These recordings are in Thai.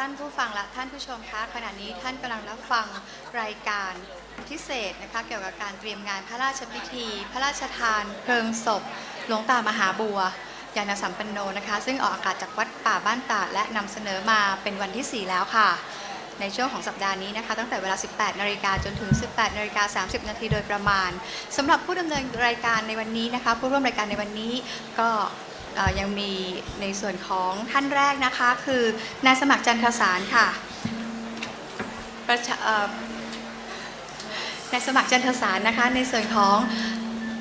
ท่านผู้ฟังและท่านผู้ชมคะขณะนี้ท่านกำลังรับฟังรายการพิเศษนะคะเกี่ยวกับการเตรียมงานพระราชพิธี พระราชทาน เพลิงศพหลวงตามหาบัวยานสัมปันโนนะคะ ซึ่งออกอากาศจากวัดป่าบ้านตาดและนำเสนอมาเป็นวันที่ 4 แล้วค่ะ ในช่วงของสัปดาห์นี้นะคะ ตั้งแต่เวลา 18 นาฬิกาจนถึง 18 นาฬิกา 30 นาทีโดยประมาณสำหรับผู้ดำเนินรายการในวันนี้นะคะ ผู้ร่วมรายการในวันนี้ก็ ยังมีในส่วนของท่านแรกนะคะ คือนายสมัครจันทสารค่ะประชานายสมัครจันทสารนะคะ ในส่วนของ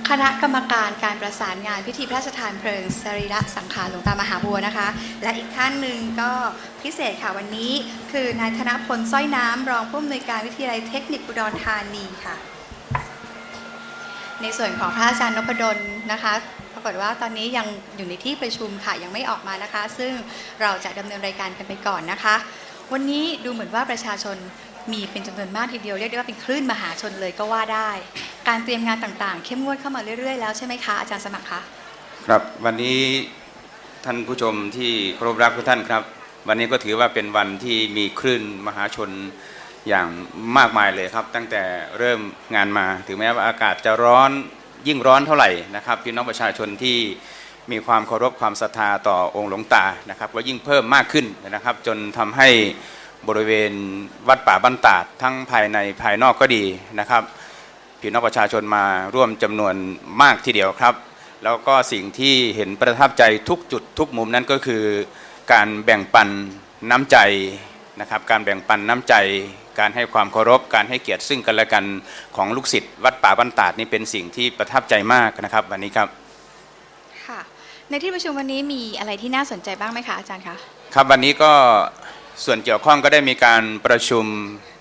คณะกรรมการการประสานงานพิธีพระราชทานเพลิงสรีระสังขารหลวงตามหาบัวนะคะ และอีกท่านหนึ่งก็พิเศษค่ะวันนี้ คือนายธนพลสร้อยน้ำ รองผู้อำนวยการวิทยาลัยเทคนิคอุดรธานีค่ะ ในส่วนของพระอาจารย์นพดลนะคะากฏว่าตอนนี้ยังอยู่ในที่ประชุมค่ะยังไม่ออกมานะคะ ซึ่งเราจะดำเนินรายการกันไปก่อนนะคะ วันนี้ดูเหมือนว่าประชาชนมีเป็นจำนวนมากทีเดียวเรียกได้ว่าเป็นคลื่นมหาชนเลยก็ว่าได้ การเตรียมงานต่างๆ เข้มงวดเข้ามาเรื่อยๆแล้วใช่ไหมคะอาจารย์สมัครคะครับวันนี้ท่านผู้ชมที่เคารพรักทุกท่านครับ วันนี้ก็ถือว่าเป็นวันที่มีคลื่นมหาชนอย่างมากมายเลยครับ ตั้งแต่เริ่มงานมาถึงแม้ว่าอากาศจะร้อน ยิ่งร้อนเท่าไหร่นะครับพี่น้องประชาชนที่มีความเคารพความศรัทธาต่อองค์หลวงตานะครับก็ยิ่งเพิ่มมากขึ้นนะครับ จนทำให้บริเวณวัดป่าบ้านตาดทั้งภายในภายนอกก็ดีนะครับพี่น้องประชาชนมาร่วมจำนวนมากทีเดียวครับ แล้วก็สิ่งที่เห็นประทับใจทุกจุดทุกมุมนั้นก็คือ การแบ่งปันน้ำใจนะครับ การแบ่งปันน้ำใจ การให้ความเคารพการให้เกียรติซึ่งกันและกันของลูกศิษย์วัดป่าบ้านตาดนี่เป็นสิ่งที่ประทับใจมากนะครับวันนี้ครับค่ะในที่ประชุมวันนี้มีอะไรที่น่าสนใจบ้างไหมคะอาจารย์คะครับวันนี้ก็ส่วนเกี่ยวข้องก็ได้มีการประชุม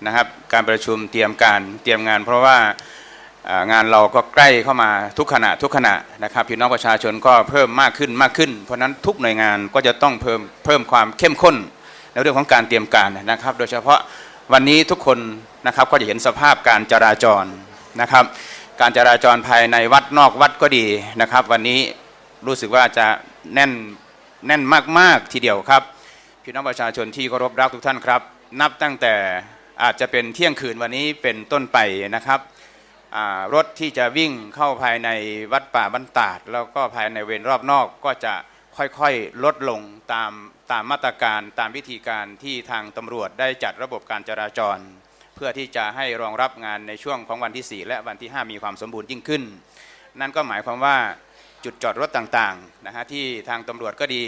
นะครับ การประชุมเตรียมการเตรียมงาน เพราะว่าอ่างานเราก็ใกล้เข้ามาทุกขณะทุกขณะนะครับพี่น้องประชาชนก็เพิ่มมากขึ้นมากขึ้น เพราะฉะนั้นทุกหน่วยงานก็จะต้องเพิ่มเพิ่มความเข้มข้นในเรื่องของการเตรียมการนะครับ โดยเฉพาะ วันนี้ทุกคนนะครับก็จะเห็นสภาพการจราจรนะครับ การจราจรภายในวัดนอกวัดก็ดีนะครับ วันนี้รู้สึกว่าจะแน่นแน่นมากๆทีเดียวครับพี่น้องประชาชนที่เคารพรักทุกท่านครับ นับตั้งแต่อาจจะเป็นเที่ยงคืนวันนี้เป็นต้นไปนะครับรถที่จะวิ่งเข้าภายในวัดป่าบ้านตาด แล้วก็ภายในเวรรอบนอกก็จะค่อยๆลดลงตาม ตามมาตรการตามวิธีการที่ทางตำรวจได้จัดระบบการจราจร เพื่อที่จะให้รองรับงานในช่วงของวันที่ 4 และวันที่ 5 มีความสมบูรณ์ยิ่งขึ้น นั่นก็หมายความว่าจุดจอดรถต่างๆนะฮะที่ทางตำรวจก็ดี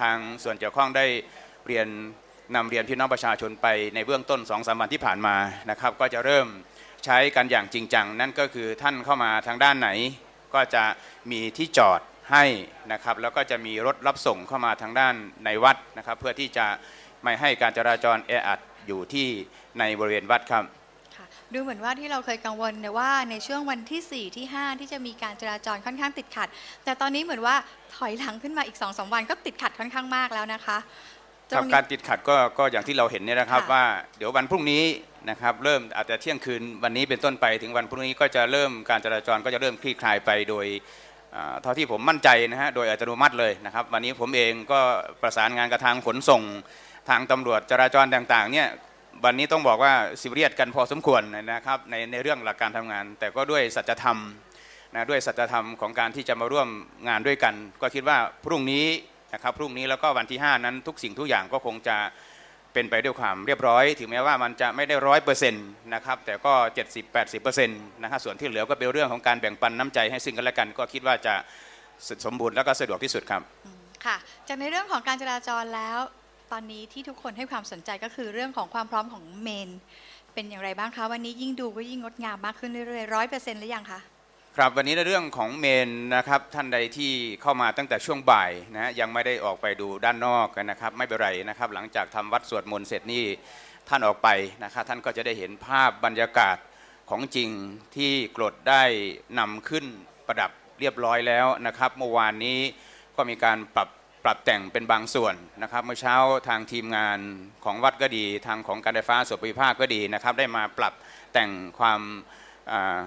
ทางส่วนเกี่ยวข้องได้เรียนนำเรียนพี่น้องประชาชนไปในเบื้องต้น2อสวันที่ผ่านมานะครับ ก็จะเริ่มใช้กันอย่างจริงจัง นั่นก็คือท่านเข้ามาทางด้านไหน ก็จะมีที่จอด ให้นะครับแล้วก็จะมีรถรับส่งเข้ามาทางด้านในวัดนะครับ เพื่อที่จะไม่ให้การจราจรแออัดอยู่ที่ในบริเวณวัดครับค่ะดูเหมือนว่าที่เราเคยกังวลเนี่ยว่าในช่วงวันที่ 4 ที่ 5 ที่จะมีการจราจรค่อนข้างติดขัด แต่ตอนนี้เหมือนว่าถอยหลังขึ้นมาอีก2อสวันก็ติดขัดค่อนข้างมากแล้วนะคะตครับงการนี้ติดขัดก็ก็อย่างที่เราเห็นเนี่ยนะครับค่ะว่าเดี๋ยววันพรุ่งนี้นะครับเริ่มอาจจะเที่ยงคืนวันนี้เป็นต้นไปถึงวันพรุ่งนี้ก็จะเริ่มการจราจรก็จะเริ่มคลี่คลายไปโดยอ่า เท่าที่ผมมั่นใจนะฮะโดยอัตโนมัติเลยนะครับ วันนี้ผมเองก็ประสานงานกับทางขนส่งทางตำรวจจราจรต่างๆเนี่ยวันนี้ต้องบอกว่าสิเรียสกันพอสมควรนะครับในในเรื่องหลักการทำงาน แต่ก็ด้วยสัจธรรมนะด้วยสัจธรรมของการที่จะมาร่วมงานด้วยกัน ก็คิดว่าพรุ่งนี้นะครับพรุ่งนี้แล้วก็วันที่ 5 นั้นทุกสิ่งทุกอย่างก็คงจะ เป็นไปด้วยความเรียบร้อย ถึงแม้ว่ามันจะไม่ได้ร้อยเปอร์เซ็นต์นะครับแต่ก็ 70-80%นะครับส่วนที่เหลือก็เป็นเรื่องของการแบ่งปันน้ำใจให้ซึ่งกันและกัน ก็คิดว่าจะสมบูรณ์แล้วก็สะดวกที่สุดครับค่ะจากในเรื่องของการจราจรแล้ว ตอนนี้ที่ทุกคนให้ความสนใจก็คือเรื่องของความพร้อมของเมน เป็นอย่างไรบ้างคะวันนี้ยิ่งดูก็ยิ่งงดงามมากขึ้นเรื่อยๆร้อยเปอร์เซ็นต์หรือยังคะ ครับวันนี้ในเรื่องของเมนนะครับท่านใดที่เข้ามาตั้งแต่ช่วงบ่ายนะยังไม่ได้ออกไปดูด้านนอกกันนะครับ ไม่เป็นไรนะครับ หลังจากทำวัดสวดมนต์เสร็จนี่ท่านออกไปนะครับท่านก็จะได้เห็นภาพบรรยากาศของจริงที่กรดได้นำขึ้นประดับเรียบร้อยแล้วนะครับ เมื่อวานนี้ก็มีการปรับปรับแต่งเป็นบางส่วนนะครับ เมื่อเช้าทางทีมงานของวัดก็ดี ทางของการไฟฟ้าส่วนภูมิภาคก็ดีนะครับ ได้มาปรับแต่งความอ่า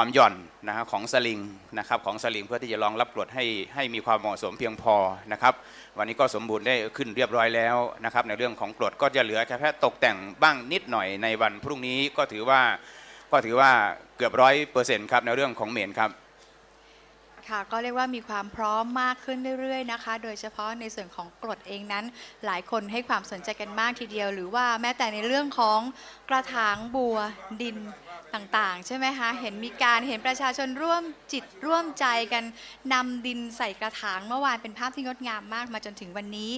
ความหย่อนนะฮะของสลิงนะครับของสลิงเพื่อที่จะรองรับกรดให้ให้มีความเหมาะสมเพียงพอนะครับวันนี้ก็สมบูรณ์ได้ขึ้นเรียบร้อยแล้วนะครับในเรื่องของกรดก็จะเหลือแค่ตกแต่งบ้างนิดหน่อยในวันพรุ่งนี้ก็ถือว่าก็ถือว่าเกือบร้อยเปอร์เซ็นต์ครับในเรื่องของเมนครับ ค่ะ ก็เรียกว่ามีความพร้อมมากขึ้นเรื่อยๆนะคะ โดยเฉพาะในส่วนของกรดเองนั้น หลายคนให้ความสนใจกันมากทีเดียว หรือว่าแม้แต่ในเรื่องของกระถางบัวดินต่างๆ ใช่ไหมคะ เห็นมีการเห็นประชาชนร่วมจิตร่วมใจกันนำดินใส่กระถางเมื่อวานเป็นภาพที่งดงามมากมาจนถึงวันนี้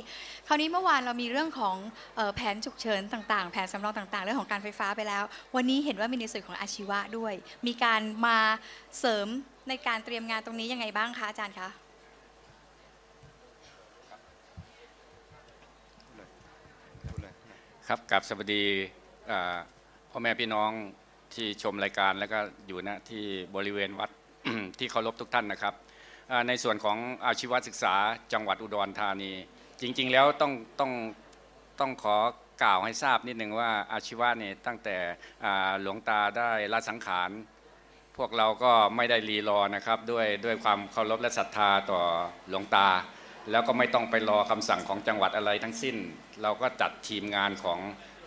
คราวนี้เมื่อวานเรามีเรื่องของแผนฉุกเฉินต่างๆ แผนสำรองต่างๆ เรื่องของการไฟฟ้าไปแล้ว วันนี้เห็นว่ามีในส่วนของอาชีวะด้วย มีการมาเสริม ในการเตรียมงานตรงนี้ยังไงบ้างคะอาจารย์คะครับกับสวัสดีพ่อแม่พี่น้องที่ชมรายการแล้วก็อยู่ณที่บริเวณวัดที่เคารพทุกท่านนะครับในส่วนของอาชีวศึกษาจังหวัดอุดรธานี จริง ๆ แล้วต้องต้องต้องขอกล่าวให้ทราบนิดหนึ่งว่าอาชีวะเนี่ยตั้งแต่หลวงตาได้ละสังขาร พวกเราก็ไม่ได้รีรอนะครับด้วยด้วยความเคารพและศรัทธาต่อหลวงตา แล้วก็ไม่ต้องไปรอคำสั่งของจังหวัดอะไรทั้งสิ้น เราก็จัดทีมงานของ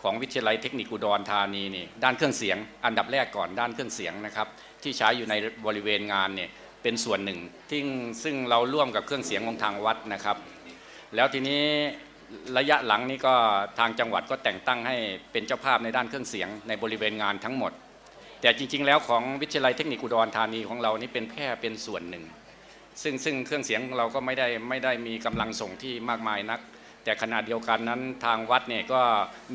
ของวิทยาลัยเทคนิคอุดรธานีนี่ด้านเครื่องเสียง อันดับแรกก่อนด้านเครื่องเสียงนะครับที่ใช้อยู่ในบริเวณงานเนี่ยเป็นส่วนหนึ่งที่ซึ่งเราร่วมกับเครื่องเสียงของทางวัดนะครับ แล้วทีนี้ระยะหลังนี้ก็ทางจังหวัดก็แต่งตั้งให้เป็นเจ้าภาพในด้านเครื่องเสียงในบริเวณงานทั้งหมด แต่จริง ๆ แล้วของวิทยาลัยเทคนิคอุดรธานีของเรานี่เป็นแค่เป็นส่วนหนึ่ง ซึ่งซึ่งเครื่องเสียงของเราก็ไม่ได้ไม่ได้มีกำลังส่งที่มากมายนัก แต่ขณะเดียวกันนั้นทางวัดเนี่ยก็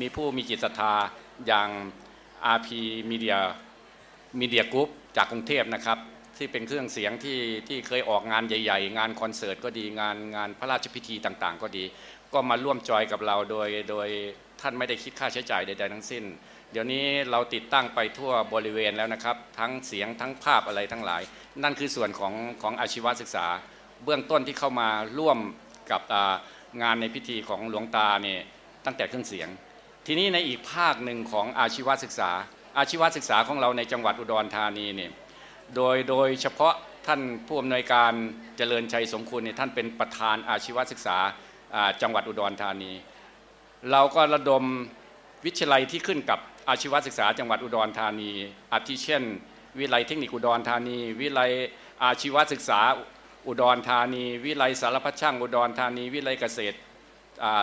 มีผู้มีจิตศรัทธาอย่าง RP Media Media Group จากกรุงเทพนะครับที่เป็นเครื่องเสียงที่ที่เคยออกงานใหญ่ ๆ งานคอนเสิร์ตก็ดีงานงานพระราชพิธีต่างๆ ก็ดี ก็มาร่วมจอยกับเราโดยโดยท่านไม่ได้คิดค่าใช้จ่ายใดๆทั้งสิ้น เดี๋ยวนี้เราติดตั้งไปทั่วบริเวณแล้วนะครับ ทั้งเสียงทั้งภาพอะไรทั้งหลาย นั่นคือส่วนของของอาชีวศึกษา เบื้องต้นที่เข้ามาร่วมกับงานในพิธีของหลวงตาเนี่ยตั้งแต่เครื่องเสียง ทีนี้ในอีกภาคหนึ่งของอาชีวศึกษา อาชีวศึกษาของเราในจังหวัดอุดรธานีเนี่ยโดยโดยเฉพาะท่านผู้อำนวยการเจริญชัยสมคุณเนี่ยท่านเป็นประธานอาชีวศึกษาอ่าจังหวัดอุดรธานี เราก็ระดมวิทยาลัยที่ขึ้นกับ อาชีวศึกษาจังหวัดอุดรธานี อาทิเช่น วิไลเทคนิคอุดรธานี วิไลอาชีวศึกษาอุดรธานี วิไลสารพัดช่างอุดรธานี วิไลเกษตร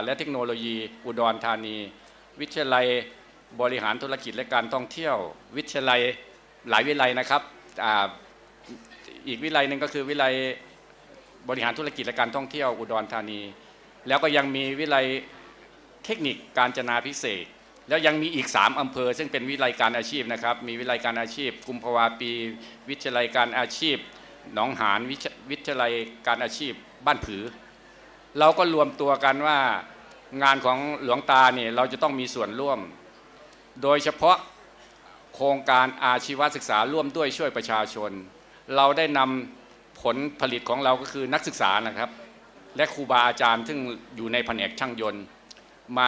และเทคโนโลยีอุดรธานี วิทยาลัยบริหารธุรกิจและการท่องเที่ยว วิทยาลัยหลายวิไลนะครับออีกวิไลหนึ่งก็คือวิไลบริหารธุรกิจและการท่องเที่ยวอุดรธานี แล้วก็ยังมีวิไลเทคนิคการจนาพิเศษ แล้วยังมีอีก 3 อำเภอ ซึ่งเป็นวิทยาลัยการอาชีพนะครับ มีวิทยาลัยการอาชีพ กุมภาวาปี วิทยาลัยการอาชีพ หนองหานวิชวิทยาลัยการอาชีพ บ้านผือ เราก็รวมตัวกันว่างานของหลวงตาเนี่ยเราจะต้องมีส่วนร่วม โดยเฉพาะโครงการอาชีวศึกษาร่วมด้วยช่วยประชาชน เราได้นำผลผลิตของเราก็คือนักศึกษานะครับ และครูบาอาจารย์ซึ่งอยู่ในแผนกช่างยนต์มา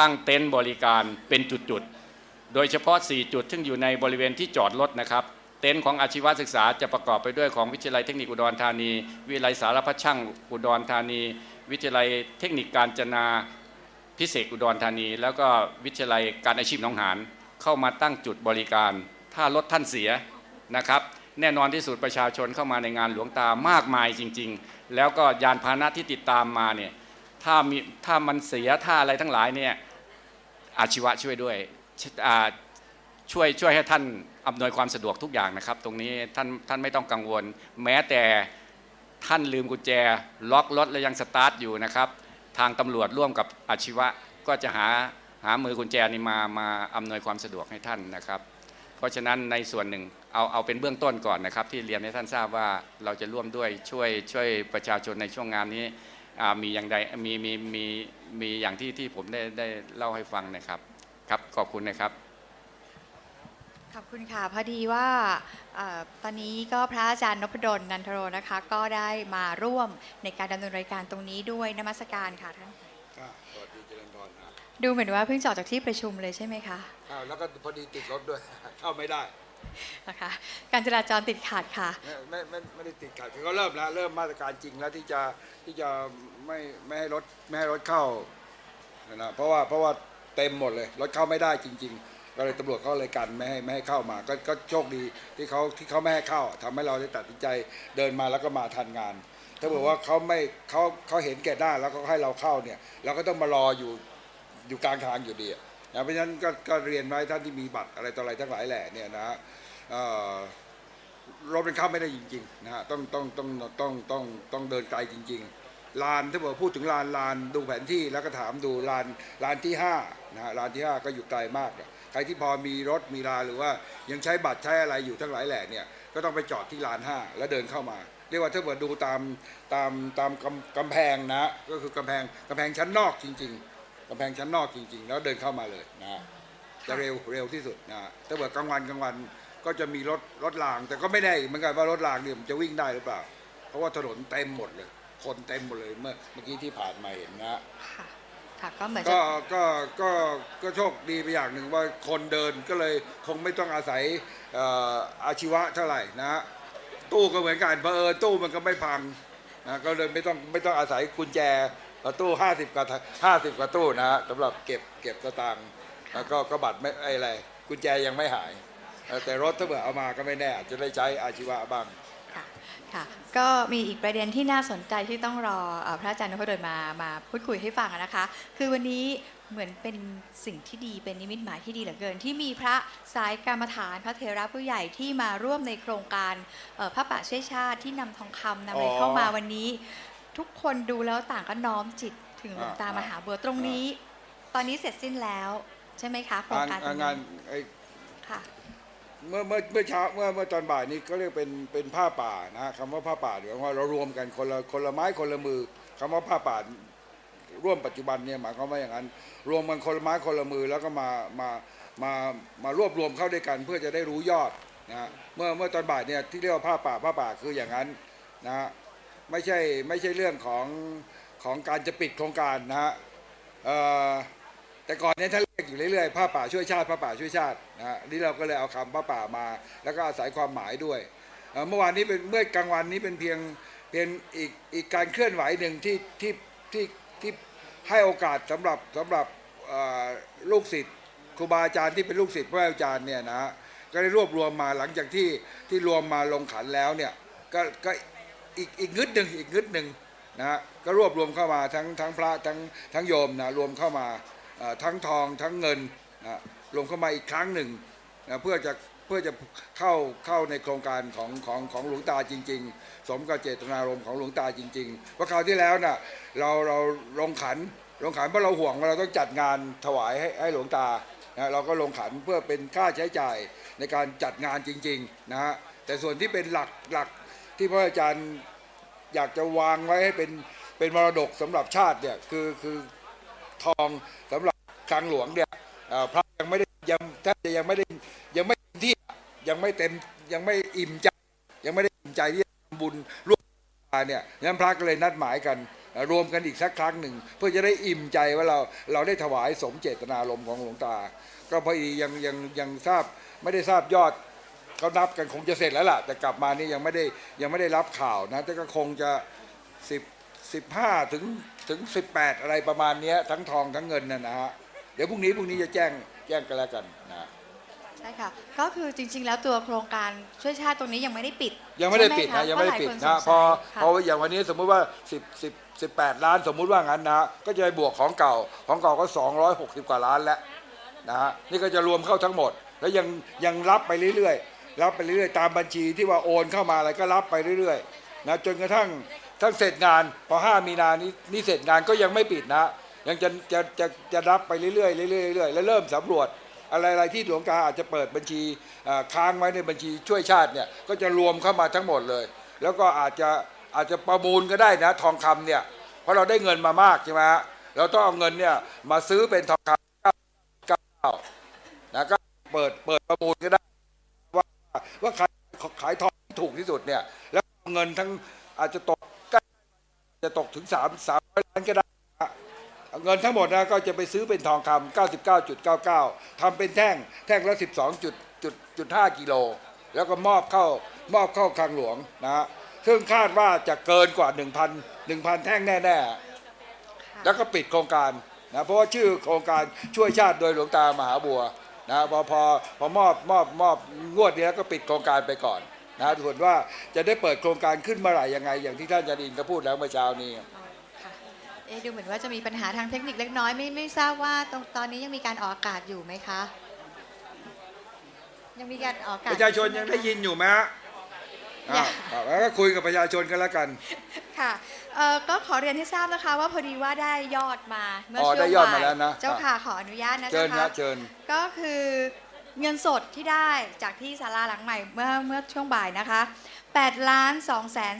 ตั้งเต็นท์บริการเป็นจุดๆ โดยเฉพาะ 4 จุด ซึ่งอยู่ในบริเวณที่จอดรถนะครับ เต็นท์ของอาชีวศึกษาจะประกอบไปด้วยของวิทยาลัยเทคนิคอุดรธานี วิทยาลัยสารพัดช่างอุดรธานี วิทยาลัยเทคนิคการจนาพิเศษอุดรธานี แล้วก็วิทยาลัยการอาชีพหนองหานเข้ามาตั้งจุดบริการ ถ้ารถท่านเสียนะครับแน่นอนที่สุดประชาชนเข้ามาในงานหลวงตามากมายจริง ๆ แล้วก็ยานพาหนะที่ติดตามมาเนี่ยถ้ามีถ้ามันเสียถ้าอะไรทั้งหลายเนี่ย อาชีวะช่วยด้วยช่วยช่วยให้ท่านอำนวยความสะดวกทุกอย่างนะครับ ตรงนี้ท่านท่านไม่ต้องกังวล แม้แต่ท่านลืมกุญแจ ล็อกรถแล้วยังสตาร์ทอยู่นะครับ ทางตำรวจร่วมกับอาชีวะก็จะหาหามือกุญแจนี้มามาอำนวยความสะดวกให้ท่านนะครับ เพราะฉะนั้นในส่วนหนึ่งเอาเอาเป็นเบื้องต้นก่อนนะครับ ที่เรียนให้ท่านทราบว่าเราจะร่วมด้วยช่วยช่วยประชาชนในช่วงงานนี้มีอย่างใดมีมีมีมีอย่างที่ที่ผมได้ได้เล่าให้ฟังนะครับ ครับขอบคุณนะครับขอบคุณค่ะพอดีว่าเออตอนนี้ก็พระอาจารย์นพดลนันทโรนะคะ ก็ได้มาร่วมในการดำเนินรายการตรงนี้ด้วยนมัสการค่ะท่านค่ะสวัสดีเจริญพรนะดูเหมือนว่าเพิ่งจอดจากที่ประชุมเลยใช่ไหมคะอ้าวแล้วก็พอดีติดรถด้วยเข้าไม่ได้ นะคะการจราจรติดขัดค่ะ ไม่ไม่ไม่ได้ติดขัดคือเขาเริ่มแล้วเริ่มมาตรการจริงแล้วที่จะที่จะไม่ไม่ให้รถไม่ให้รถเข้านะเพราะว่าเพราะว่าเต็มหมดเลยรถเข้าไม่ได้จริง ๆ ก็เลยตำรวจเขาเลยกันไม่ให้ไม่ให้เข้ามาก็ก็โชคดีที่เขาที่เขาไม่ให้เข้าทำให้เราได้ตัดสินใจเดินมาแล้วก็มาทันงาน ถ้าบอกว่าเขาไม่เขาเขาเห็นแก่ได้แล้วก็ให้เราเข้าเนี่ย เราก็ต้องมารออยู่อยู่กลางทางอยู่ดีอะ นะเพราะฉะนั้นก็ก็เรียนไว้ท่านที่มีบัตรอะไรต่ออะไรทั้งหลายแหล่เนี่ยนะฮะเอ่อรถมันข้าไม่ได้จริงๆนะฮะต้องต้องต้องต้องต้องต้องเดินไกลจริง ๆ ลานถ้าบอกพูดถึงลานลานดูแผนที่แล้วก็ถามดูลานลานที่ห้านะฮะลานที่ห้าก็อยู่ไกลมากใครที่พอมีรถมีลาหรือว่ายังใช้บัตรใช้อะไรอยู่ทั้งหลายแหล่เนี่ยก็ต้องไปจอดที่ลานห้าแล้วเดินเข้ามาเรียกว่าถ้าเกิดดูตามตามตามกำกำแพงนะก็คือกำแพงกำแพงชั้นนอกจริง ๆ กำแพงชั้นนอกจริง ๆ แล้วเดินเข้ามาเลยนะฮะจะเร็วเร็วที่สุดนะฮะถ้าเกิดกลางวันกลางวันก็จะมีรถรถราง แต่ก็ไม่ได้เหมือนกันว่ารถรางเนี่ยมันจะวิ่งได้หรือเปล่า เพราะว่าถนนเต็มหมดเลย คนเต็มหมดเลยเมื่อเมื่อกี้ที่ผ่านมาเห็นนะฮะค่ะค่ะก็เหมือนจะก็ก็ก็ก็โชคดีไปอย่างหนึ่งว่าคนเดินก็เลยคงไม่ต้องอาศัยเอ่ออาชีวะเท่าไหร่นะฮะตู้ก็เหมือนกันเพอเออตู้มันก็ไม่พังนะก็เลยไม่ต้องไม่ต้องอาศัยกุญแจ ตู้ห้าสิบกว่าห้าสิบกว่าตู้นะฮะสำหรับเก็บเก็บสตางค์แล้วก็ก็บัตรไม่ไออะไรกุญแจยังไม่หาย แต่รถถ้าเผื่อเอามาก็ไม่แน่อาจจะได้ใช้อาชีวะบ้างค่ะค่ะก็มีอีกประเด็นที่น่าสนใจที่ต้องรอพระอาจารย์นพดลมามาพูดคุยให้ฟังนะคะ คือวันนี้เหมือนเป็นสิ่งที่ดีเป็นนิมิตหมายที่ดีเหลือเกิน ที่มีพระสายกรรมฐานพระเทระผู้ใหญ่ที่มาร่วมในโครงการพระป่าช่วยชาติที่นำทองคำนำอะไรเข้ามาวันนี้ ทุกคนดูแล้วต่างก็น้อมจิตถึงหลวงตาอ่ามหาบัวตรงนี้ ตอนนี้เสร็จสิ้นแล้วใช่ไหมคะโครงงานการตรงงานนี้ไอ้ค่ะเมื่อเมื่อเมื่อเช้าเมื่อเมื่อตอนบ่ายนี้ก็เรียกเป็นเป็นผ้าป่านะฮะคำว่าผ้าป่าเดี๋ยวว่าเรารวมกันคนละคนละไม้คนละมือคำว่าผ้าป่าร่วมปัจจุบันเนี่ยหมายความว่าอย่างนั้น รวมกันคนละไม้คนละมือแล้วก็มามามามารวบรวมเข้าด้วยกันเพื่อจะได้รู้ยอดนะฮะเมื่อเมื่อตอนบ่ายเนี่ยที่เรียกว่าผ้าป่าผ้าป่าคืออย่างนั้นนะฮะ ไม่ใช่ไม่ใช่เรื่องของของการจะปิดโครงการนะฮะแต่ก่อนเนี้ท่านเรียกอยู่เรื่อยๆผ้าป่าช่วยชาติผ้าป่าช่วยชาตินะฮะนี่เราก็เลยเอาคำผ้าป่ามา แล้วก็อาศัยความหมายด้วยเมื่อวานนี้เป็นเมื่อกลางวันนี้เป็นเพียงเพียงอีกอีกการเคลื่อนไหวหนึ่งที่ที่ที่ที่ให้โอกาสสำหรับสำหรับลูกศิษย์ครูบาอาจารย์ที่เป็นลูกศิษย์พระอาจารย์เนี่ยนะฮะก็ได้รวบรวมมาหลังจากที่ที่รวมมาลงขันแล้วเนี่ยก็ก็ อีกอีกงึดหนึ่งอีกงึดหนึ่งนะฮะก็รวบรวมเข้ามาทั้งทั้งพระทั้งทั้งโยมนะรวมเข้ามาทั้งทองทั้งเงินนะลงเข้ามาอีกครั้งหนึ่งนะเพื่อจะเพื่อจะเข้าเข้าในโครงการของของของหลวงตาจริง ๆ สมกับเจตนารมณ์ของหลวงตาจริงๆเพราะคราวที่แล้วน่ะเราเราลงขันลงขันเพราะเราห่วงว่าเราต้องจัดงานถวายให้ให้หลวงตานะเราก็ลงขันเพื่อเป็นค่าใช้จ่ายในการจัดงานจริงๆนะฮะแต่ส่วนที่เป็นหลักหลัก ที่พระอาจารย์อยากจะวางไว้ให้เป็นเป็นมรดกสำหรับชาติเนี่ยคือคือทองสำหรับคลังหลวงเนี่ยพระยังไม่ได้ยังแทบจะยังไม่ได้ยังไม่ที่ยังไม่เต็มยังไม่อิ่มใจ ยังไม่ได้อิ่มใจที่จะทำบุญร่วมกันเนี่ยนั้นพระก็เลยนัดหมายกันรวมกันอีกสักครั้งหนึ่ง เพื่อจะได้อิ่มใจว่าเราเราได้ถวายสมเจตนารมณ์ของหลวงตา ก็พอดียังยังยังทราบไม่ได้ทราบยอด เขานับกันคงจะเสร็จแล้วล่ะ แต่กลับมานี่ยังไม่ได้ยังไม่ได้รับข่าวนะแต่ก็คงจะสิบสิบห้าถึงถึงสิบแปดอะไรประมาณเนี้ยทั้งทองทั้งเงินนะนะฮะเดี๋ยวพรุ่งนี้พรุ่งนี้จะแจ้งแจ้งกันแล้วกันนะใช่ค่ะ ก็คือจริง ๆ แล้วตัวโครงการช่วยชาติตรงนี้ยังไม่ได้ปิดยังไม่ได้ใช่หปิดนะคยังไม่ได้ปิดเพราหลานะคพอสงสัยพออย่างวันนี้สมมุติว่า10 10 18ล้านสมมุติว่างั้นนะก็จะไปบวกของเก่าของเก่าก็260กว่าล้านแล้วนะฮะนี่ก็จะรวมเข้าทั้งหมด แล้วยังยังรับไปเรื่อยๆ รับไปเรื่อยๆตามบัญชีที่ว่าโอนเข้ามาอะไรก็รับไปเรื่อยๆนะจนกระทั่งทั้งเสร็จงานพอ5มีนานี้นี่เสร็จงานก็ยังไม่ปิดนะ ยังจะจะจะจะรับไปเรื่อยๆเรื่อยๆเรื่อยๆแล้วเริ่มสำรวจอะไรๆที่หลวงตาอาจจะเปิดบัญชีค้างไว้ในบัญชีช่วยชาติเนี่ยก็จะรวมเข้ามาทั้งหมดเลย แล้วก็อาจจะอาจจะประมูลก็ได้นะทองคำเนี่ยเพราะเราได้เงินมามากใช่ไหมฮะเราต้องเอาเงินเนี่ยมาซื้อเป็นทองคำเก้านะก็เปิดเปิดประมูลก็ได้ ว่าว่าใครขายทองที่ถูกที่สุดเนี่ย แล้วเงินทั้งอาจจะตกใกล้จะตกถึงสามสามร้อยล้านก็ได้นะเงินทั้งหมดนะก็จะไปซื้อเป็นทองคำ99.99ทำเป็นแท่งแท่งละ 12.99จุดจุดห้ากิโล แล้วก็มอบเข้ามอบเข้าคลังหลวงนะฮะซึ่งคาดว่าจะเกินกว่า 1,000 1,000 แท่งแน่ ๆ แล้วก็ปิดโครงการนะเพราะว่าชื่อโครงการช่วยชาติโดยหลวงตามหาบัว นะพอพอพอมอบมอบมอบงวดนี้แล้วก็ปิดโครงการไปก่อนนะส่วนว่าจะได้เปิดโครงการขึ้นเมื่อไหร่ยังไง อย่างที่ท่านอาจารย์อินก็พูดแล้วเมื่อเช้านี้ค่ะเอ๊ะดูเหมือนว่าจะมีปัญหาทางเทคนิคเล็กน้อยไม่ไม่ทราบว่าตรงตอนนี้ยังมีการออกอากาศอยู่ไหมคะ ยังมีการออกอากาศประชาชนยังได้ยินอยู่ไหมฮะ อย่าอ้าวแล้วก็คุยกับประชาชนกันแล้วกันค่ะเอ่อก็ขอเรียนให้ทราบนะคะ ว่าพอดีว่าได้ยอดมาเมื่ออ๋อช่วงได้ยอดมาบ่ายแล้วนะเจ้าค่ะขออนุญาตนะเชิญเจ้านะค่ะเชิญ ก็คือเงินสดที่ได้จากที่ศาลาหลังใหม่เมื่อเมื่อช่วงบ่ายนะคะ8ล้าน2แสน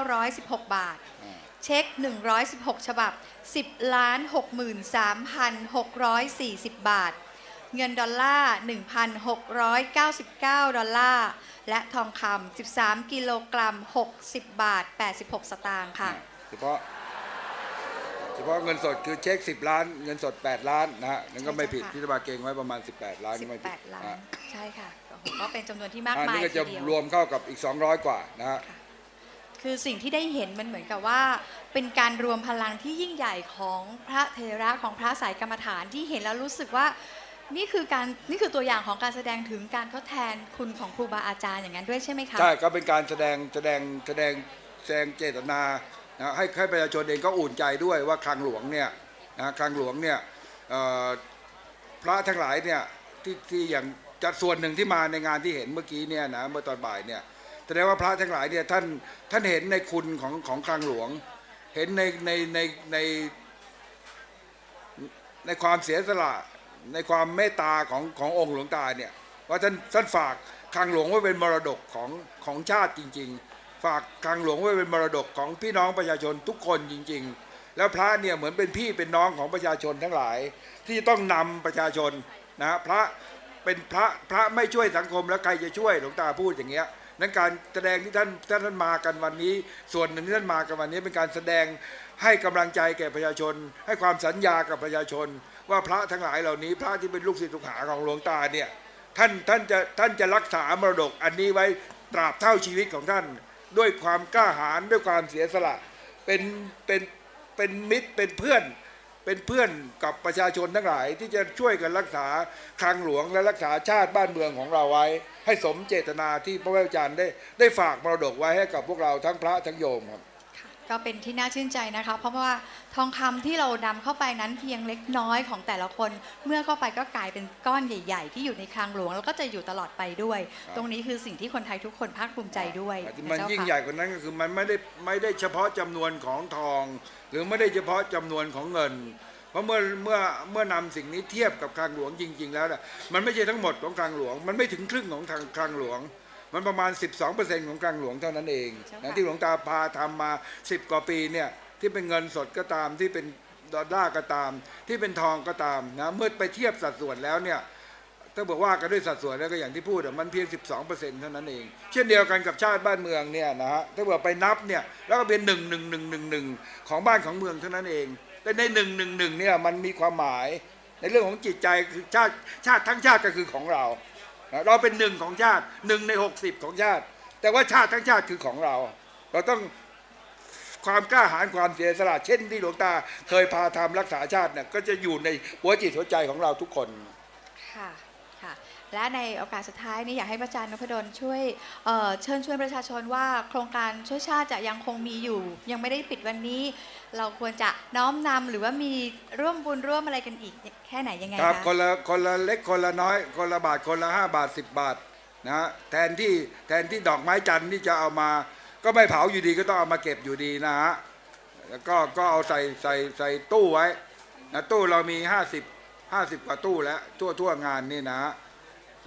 35,916 บาท เช็ค 116 ฉบับ 10ล้าน63,640 บาท เงินดอลลาร์ 1,699 ดอลลาร์ และทองคำ13 กิโลกรัม 60 บาท 86 สตางค์ค่ะ เฉพาะเฉพาะเงินสดคือเช็ค 10 ล้าน เงินสด 8 ล้านนะฮะนั่นก็ไม่ผิดใช่ค่ะ ที่รัฐบาลเก่งไว้ประมาณ 18 ล้านก็ไม่ผิด18 ล้าอะนใช่ค่ะโอ้โหก็เป็นจำนวนที่มากอันมายนี้ก็ทีจะเดียว รวมเข้ากับอีก 200 กว่านะฮะ คือสิ่งที่ได้เห็นมันเหมือนกับว่า เป็นการรวมพลังที่ยิ่งใหญ่ของพระเทระของพระสายกรรมฐานที่เห็นแล้วรู้สึกว่า นี่คือการนี่คือตัวอย่างของการแสดงถึงการทดแทนคุณของครูบาอาจารย์อย่างนั้นด้วยใช่ไหมคะใช่ก็เป็นการแสดงแสดงแสดงแสดงเจตนานะให้ให้ประชาชนเองก็อุ่นใจด้วยว่าคลังหลวงเนี่ยนะคลังหลวงเนี่ยพระทั้งหลายเนี่ยที่ที่อย่างจัดส่วนหนึ่งที่มาในงานที่เห็นเมื่อกี้เนี่ยนะเมื่อตอนบ่ายเนี่ยแสดงว่าพระทั้งหลายเนี่ยท่านท่านเห็นในคุณของของคลังหลวง เห็นในในในในในความเสียสละ ในความเมตตาของขององค์หลวงตาเนี่ยว่าท่านท่านฝากคลังหลวงไว้เป็นมรดกของของชาติจริง ๆ ฝากคลังหลวงไว้เป็นมรดกของพี่น้องประชาชนทุกคนจริง ๆ แล้วพระเนี่ยเหมือนเป็นพี่เป็นน้องของประชาชนทั้งหลาย ที่ต้องนำประชาชนนะฮะพระเป็นพระพระไม่ช่วยสังคมแล้วใครจะช่วยหลวงตาพูดอย่างเงี้ยนั้นการแสดงที่ท่านท่านท่านมากันวันนี้ ส่วนหนึ่งที่ท่านมากันวันนี้เป็นการแสดงให้กำลังใจแก่ประชาชน ให้ความสัญญากับประชาชน ว่าพระทั้งหลายเหล่านี้ พระที่เป็นลูกศิษย์ลูกหาของหลวงตาเนี่ยท่านท่านจะท่านจะรักษามรดกอันนี้ไว้ตราบเท่าชีวิตของท่าน ด้วยความกล้าหาญด้วยความเสียสละ เป็นเป็นเป็นมิตรเป็นเพื่อนเป็นเพื่อนกับประชาชนทั้งหลาย ที่จะช่วยกันรักษาคลังหลวงและรักษาชาติบ้านเมืองของเราไว้ ให้สมเจตนาที่พระพุทธอาจารย์ได้ได้ฝากมรดกไว้ให้กับพวกเราทั้งพระทั้งโยมครับ ก็เป็นที่น่าชื่นใจนะคะ เพราะว่าทองคำที่เรานำเข้าไปนั้นเพียงเล็กน้อยของแต่ละคน เมื่อเข้าไปก็กลายเป็นก้อนใหญ่ ๆ ที่อยู่ในคลังหลวง แล้วก็จะอยู่ตลอดไปด้วยครับตรงนี้คือสิ่งที่คนไทยทุกคนภาคภูมิใจด้วยแต่ที่นะมันเจ้ายิ่งค่ะใหญ่กว่านั้นก็คือมันไม่ได้ไม่ได้เฉพาะจำนวนของทอง หรือไม่ได้เฉพาะจำนวนของเงิน เพราะเมื่อเมื่อเมื่อนำสิ่งนี้เทียบกับคลังหลวงจริง ๆ แล้วน่ะมันไม่ใช่ทั้งหมดของคลังหลวง มันไม่ถึงครึ่งของทางคลังหลวง มันประมาณ 12%ของคลังหลวงเท่านั้นเองเจ้านะค่ะที่หลวงตาพาทำมา 10 กว่าปีเนี่ยที่เป็นเงินสดก็ตามที่เป็นดอลลาร์ก็ตาม ที่เป็นทองก็ตามนะเมื่อไปเทียบสัดส่วนแล้วเนี่ยถ้าบอกว่ากันด้วยสัดส่วนแล้วก็อย่างที่พูดอะมันเพียง 12%เท่านั้นเอง เช่นเดียวกันกับชาติบ้านเมืองเนี่ยนะฮะถ้าบอกไปนับเนี่ยแล้วก็เป็นหนึ่งหนึ่งหนึ่งหนึ่งหนึ่งของบ้านของเมืองเท่านั้นเอง แต่ในหนึ่งหนึ่งหนึ่งเนี่ยมันมีความหมายในเรื่องของจิตใจคือชาติชาติทั้งชาติก็คือของเรานะ เราเป็นหนึ่งของชาติหนึ่งใน 60 ของชาติ แต่ว่าชาติทั้งชาติคือของเรา เราต้องความกล้าหาญความเสียสละเช่นที่หลวงตาเคยพาทำรักษาชาติเนี่ยก็จะอยู่ในหัวจิตหัวใจของเราทุกคนค่ะค่ะ และในโอกาสสุดท้ายนี้อยากให้พระอาจารย์นพดลช่วยเอ่อเชิญชวนประชาชนว่าโครงการช่วยชาติจะยังคงมีอยู่ ยังไม่ได้ปิดวันนี้ เราควรจะน้อมนำหรือว่ามีร่วมบุญร่วมอะไรกันอีกแค่ไหนยังไงครับคะคนละคนละเล็กคนละน้อย คนละบาทคนละห้าบาทสิบบาทนะฮะแทนที่แทนที่ดอกไม้จันทร์ที่จะเอามา ก็ไม่เผาอยู่ดีก็ต้องเอามาเก็บอยู่ดีนะฮะแล้วก็ก็เอาใส่ใส่ใส่ตู้ไว้นะตู้เรามี 50 50 กว่าตู้แล้วทั่วทั่วงานนี่นะฮะ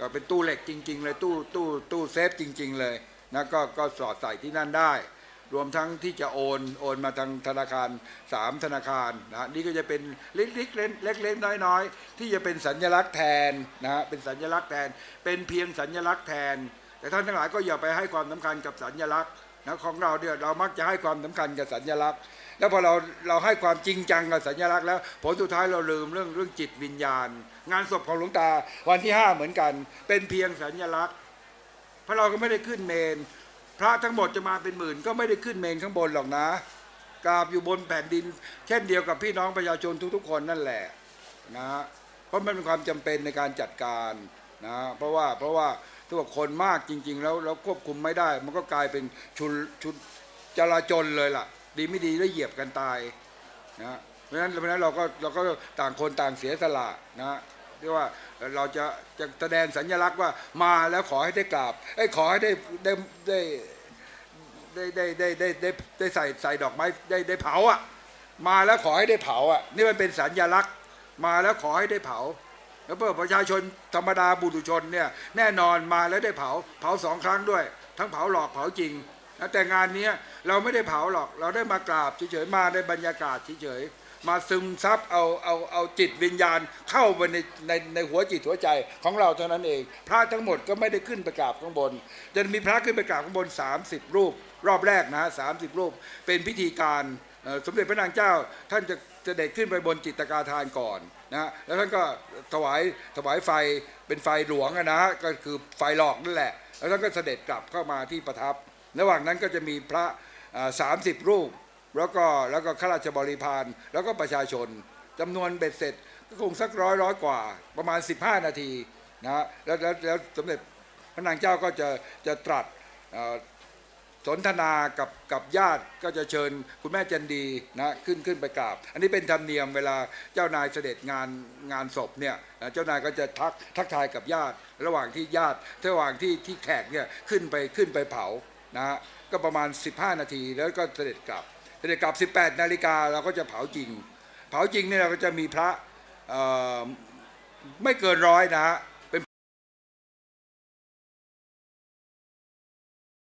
ก็เป็นตู้เหล็กจริง ๆ เลยตู้ตู้ตู้เซฟจริง ๆ เลยนะก็ก็สอดใส่ที่นั่นได้ รวมทั้งที่จะโอนโอนมาทางธนาคารสามธนาคารนะนี่ก็จะเป็นเล็กๆเล็กๆเล็กๆน้อยๆ ที่จะเป็นสัญลักษณ์แทนนะเป็นสัญลักษณ์แทน เป็นเพียงสัญลักษณ์แทน แต่ท่านทั้งหลายก็อย่าไปให้ความสำคัญกับสัญลักษณ์นะของเราเนี่ยเรามักจะให้ความสำคัญกับสัญลักษณ์แล้วพอเราเราให้ความจริงจังกับสัญลักษณ์แล้วผลสุดท้ายเราลืมเรื่องเรื่องจิตวิญญาณ งานศพของหลวงตาวันที่ห้าเหมือนกัน เป็นเพียงสัญลักษณ์ พระเราก็ไม่ได้ขึ้นเมน พระทั้งหมดจะมาเป็นหมื่น ก็ไม่ได้ขึ้นเมนข้างบนหรอกนะกราบอยู่บนแผ่นดิน เช่นเดียวกับพี่น้องประชาชนทุก ๆ คนนั่นแหละนะเพราะมันเป็นความจำเป็นในการจัดการนะเพราะว่าเพราะว่าถ้าว่าคนมากจริง ๆ แล้วเราควบคุมไม่ได้ มันก็กลายเป็นชุนชุนจราจนเลยล่ะ ดีไม่ดีแล้วเหยียบกันตายนะเพราะฉะนั้นเพราะฉะนั้นเราก็เราก็ต่างคนต่างเสียสละนะ เรียกว่าเราจะจะแสดงสัญลักษณ์ว่ามาแล้วขอให้ได้กราบไอ้ขอให้ได้ได้ได้ได้ได้ได้ได้ได้ได้ใส่ใส่ดอกไม้ได้ได้เผาอะ มาแล้วขอให้ได้เผาอะ นี่มันเป็นสัญลักษณ์ มาแล้วขอให้ได้เผา แล้วเพื่อประชาชนธรรมดาบุตุชนเนี่ยแน่นอนมาแล้วได้เผา เผาสองครั้งด้วย ทั้งเผาหลอกเผาจริงแต่งานนี้เราไม่ได้เผาหรอก เราได้มากราบเฉยๆมาได้บรรยากาศเฉยๆ มาซึมซับเอาเอาเอาจิตวิญญาณเข้าไปในในในหัวจิตหัวใจของเราเท่านั้นเอง พระทั้งหมดก็ไม่ได้ขึ้นไปกราบข้างบน จะมีพระขึ้นไปกราบข้างบน 30 รูป รอบแรกนะสามสิบรูป เป็นพิธีการสมเด็จพระนางเจ้าท่านจะจะเด็ดขึ้นไปบนจิตรกาทานก่อนนะแล้วท่านก็ถวายถวายไฟเป็นไฟหลวงนะฮะก็คือไฟหลอกนั่นแหละ แล้วท่านก็เสด็จกลับเข้ามาที่ประทับ ระหว่างนั้นก็จะมีพระสามสิบรูป แล้วก็แล้วก็ข้าราชบริพารแล้วก็ประชาชนจำนวนเบ็ดเสร็จก็คงสักร้อยร้อยกว่า ประมาณ 15 นาทีนะแล้วแล้วแล้วสมเด็จพระนางเจ้าก็จะจะตรัสสนทนากับกับญาติก็จะเชิญคุณแม่จันดีนะขึ้นขึ้นไปกราบ อันนี้เป็นธรรมเนียมเวลาเจ้านายเสด็จงานงานศพเนี่ยนะเจ้านายก็จะทักทักทายกับญาติ ระหว่างที่ญาติระหว่างที่ที่แขกเนี่ยขึ้นไปขึ้นไปเผานะฮะก็ประมาณ 15 นาทีแล้วก็เสด็จกลับ เสด็จกลับ 18 นาฬิกาเราก็จะเผาจริง เผาจริงเนี่ยเราก็จะมีพระไม่เกินร้อยนะฮะ